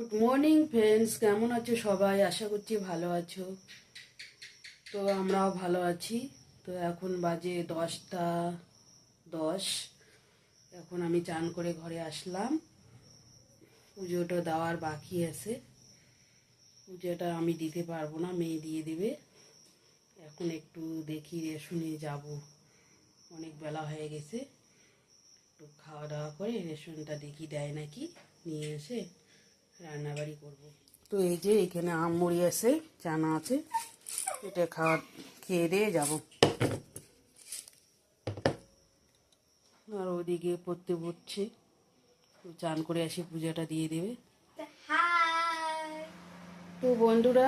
Good morning friends কেমন আছো সবাই? আশা করছি ভালো আছো। তো আমরাও ভালো আছি। তো এখন বাজে দশটা দশ। এখন আমি চান করে ঘরে আসলাম। পুজোটা দেওয়ার বাকি আছে। পুজোটা আমি দিতে পারব না, মেয়ে দিয়ে দেবে। এখন একটু দেখি, রেশনে যাব। অনেক বেলা হয়ে গেছে। একটু খাওয়া দাওয়া করে রেশনটা দেখি দেয় নাকি, নিয়ে এসে। রান্নাবাড়ি করব। তো এই যে এখানে আম মুড়ি আছে চানা আছে এটা খাওয়া খেয়ে দিয়ে যাব। আর ওদিকে পড়তে পড়ছে চান করে আসি পূজাটা দিয়ে দেবে। তো বন্ধুরা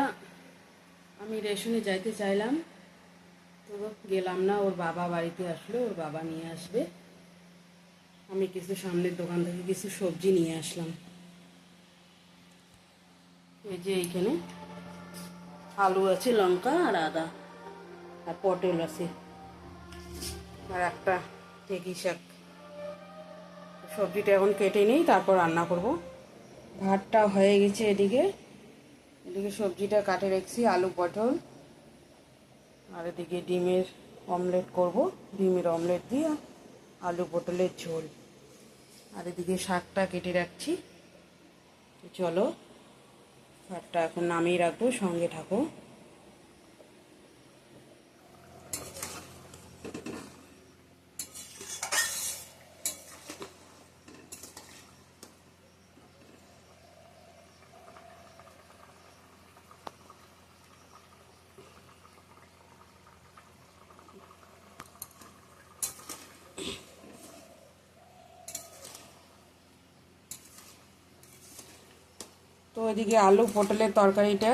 আমি রেশনে যাইতে চাইলাম। তো গেলাম না ওর বাবা বাড়িতে আসলো ওর বাবা নিয়ে আসবে। আমি কিছু সামনের দোকান থেকে কিছু সবজি নিয়ে আসলাম। এই যে এইখানে আলু আছে, লঙ্কা আর আদা আর পটল আছে। আর একটা টেকি শাক। সবজিটা এখন কেটে নিই, তারপর রান্না করব। ভাতটা হয়ে গেছে এদিকে। এদিকে সবজিটা কাটে রেখেছি, আলু, পটল। আর এদিকে ডিমের অমলেট করব। ডিমের অমলেট দিয়ে আলু, পটলের ঝোল। আর এদিকে শাকটা কেটে রাখছি। চলো শাকটা এখন নামিয়ে রাখব সঙ্গে থাকো এদিকে আলু পটলের তরকারিটা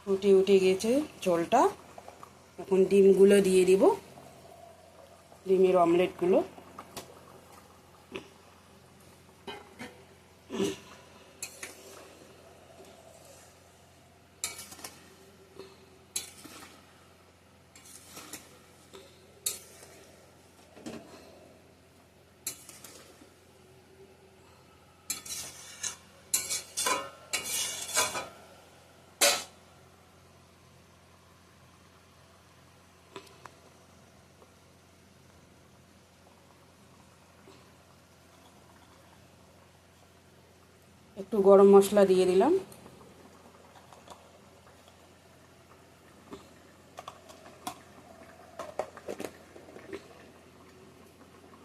ফুটে উঠে গেছে ঝোলটা। এখন ডিমগুলো দিয়ে দিব ডিমের অমলেটগুলো একটু গরম মশলা দিয়ে দিলাম।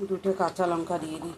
দুটো কাঁচা লঙ্কা দিয়ে দিই।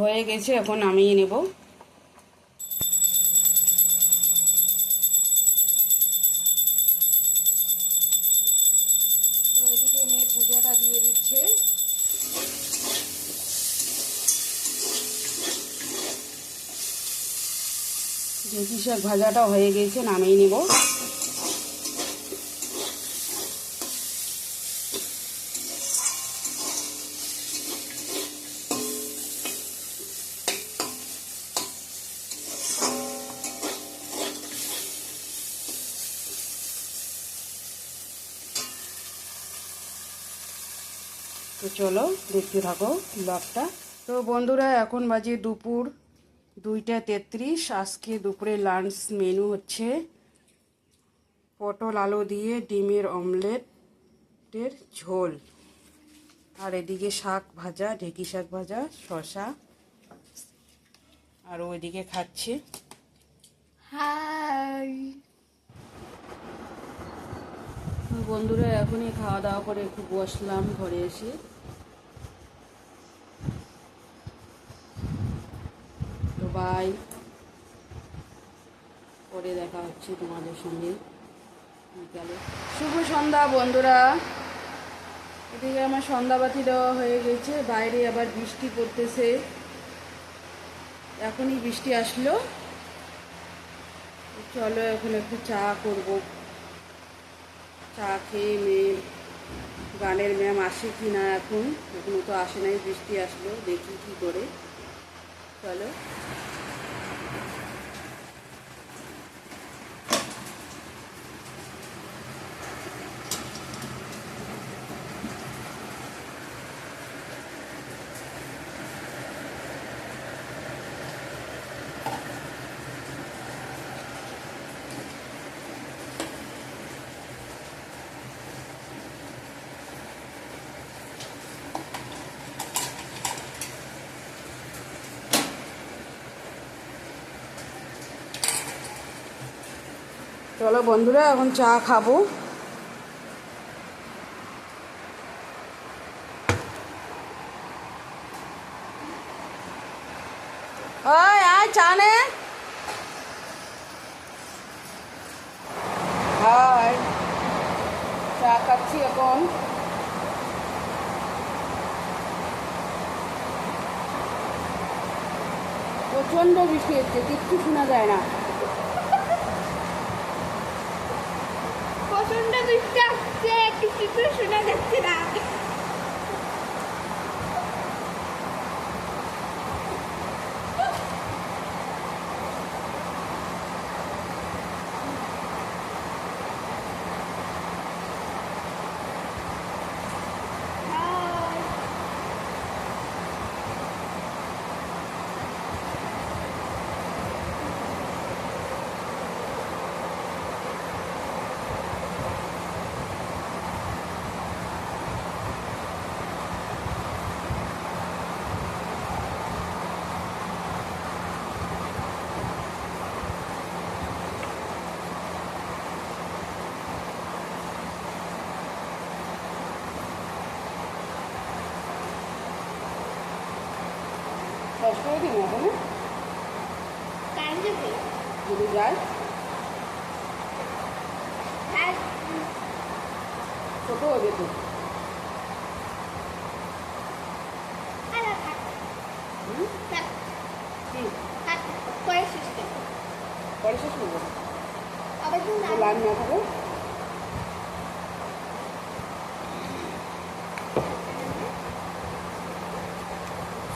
হয়ে গেছে, এখন নামিয়ে নেব। তো এদিকে মেয়ে পূজাটা দিয়ে দিচ্ছে। ঢেঁকি শাক ভাজাটা হয়ে গেছে, নামিয়ে নেব। তো চলো দেখতে থাকো ব্লগটা। তো বন্ধুরা এখন বাজে দুপুর দুইটা তেত্রিশ। আজকে দুপুরে লাঞ্চ মেনু হচ্ছে পটল আলু দিয়ে ডিমের অমলেটের ঝোল। আর এদিকে শাক ভাজা ঢেকি শাক ভাজা শশা আর ওইদিকে খাচ্ছে। হাই। বন্ধুরা এখনই খাওয়া দাওয়া করে একটু বসলাম ঘরে এসে। বাই। পরে দেখা হচ্ছে তোমাদের সঙ্গে বিকালে। শুভ সন্ধ্যা বন্ধুরা। এদিকে আমার সন্ধ্যাবাতি দেওয়া হয়ে গেছে, বাইরে আবার বৃষ্টি পড়তেছে। এখনই বৃষ্টি আসলো। চলো এখন একটু চা করব। চা খেয়ে মেয়ে, গানের ম্যাম আসে কি না এখন? এখনও তো আসে নাই, বৃষ্টি আসলো, দেখি কি করে। চলো। চলো বন্ধুরা, এখন চা খাব। আয় চা নে। চা খাচ্ছি এখন। প্রচণ্ড বৃষ্টি হচ্ছে, কিচ্ছু শোনা যায় না। প্রচণ্ড বৃষ্টি আসছে কিছু তো শোনা যাচ্ছে না। শেষ করে দিন যাবে যদি যায়। হ্যাঁ ছোটো হবে তো আরে থাক। হুম? থাক। কি? থাক। পরে শেষ করব। লাইন না থাকে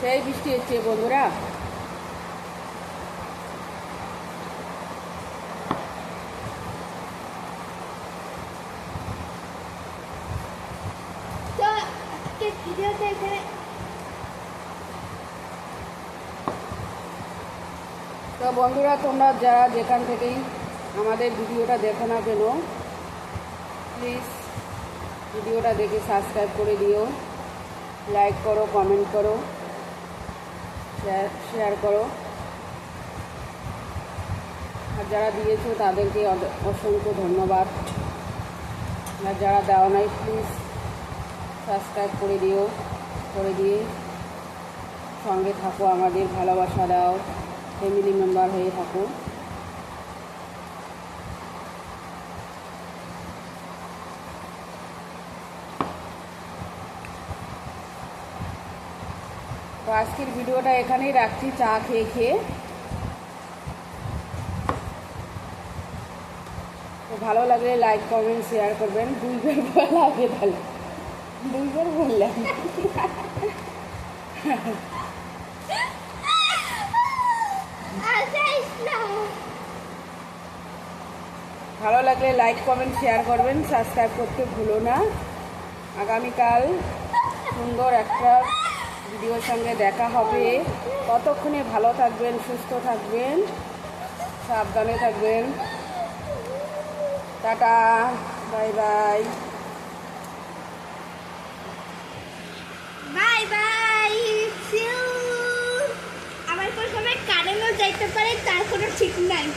সেই বৃষ্টি হচ্ছে বন্ধুরা। তো এখানে তো বন্ধুরা তোমরা যারা যেখান থেকেই আমাদের ভিডিওটা দেখো না কেন প্লিজ ভিডিওটা দেখে সাবস্ক্রাইব করে দিও। লাইক করো কমেন্ট করো। শেয়ার শেয়ার করো। আর যারা দিয়েছ তাদেরকে অসংখ্য ধন্যবাদ। আর যারা দেওয়া নাই প্লিজ সাবস্ক্রাইব করে দিও, করে দিয়ে সঙ্গে থাকো, আমাদের ভালোবাসা দাও ফ্যামিলি মেম্বার হয়ে থাকো। তো আজকের ভিডিওটা এখানেই রাখছি, চা খেয়ে খেয়ে। তো ভালো লাগলে লাইক কমেন্ট শেয়ার করবেন। দুইবার বলা আগে তাহলে। দুইবার বললাম। ভালো লাগলে লাইক কমেন্ট শেয়ার করবেন। সাবস্ক্রাইব করতে ভুলো না। আগামীকাল সুন্দর একটা ভিডিওর সঙ্গে দেখা হবে। ততক্ষণে ভালো থাকবেন, সুস্থ থাকবেন, সাবধানে থাকবেন। Tata, bye bye. Bye bye আমার কোনো সময় কারেন্টও যাইতে পারে, তার কোনো ঠিক নাই।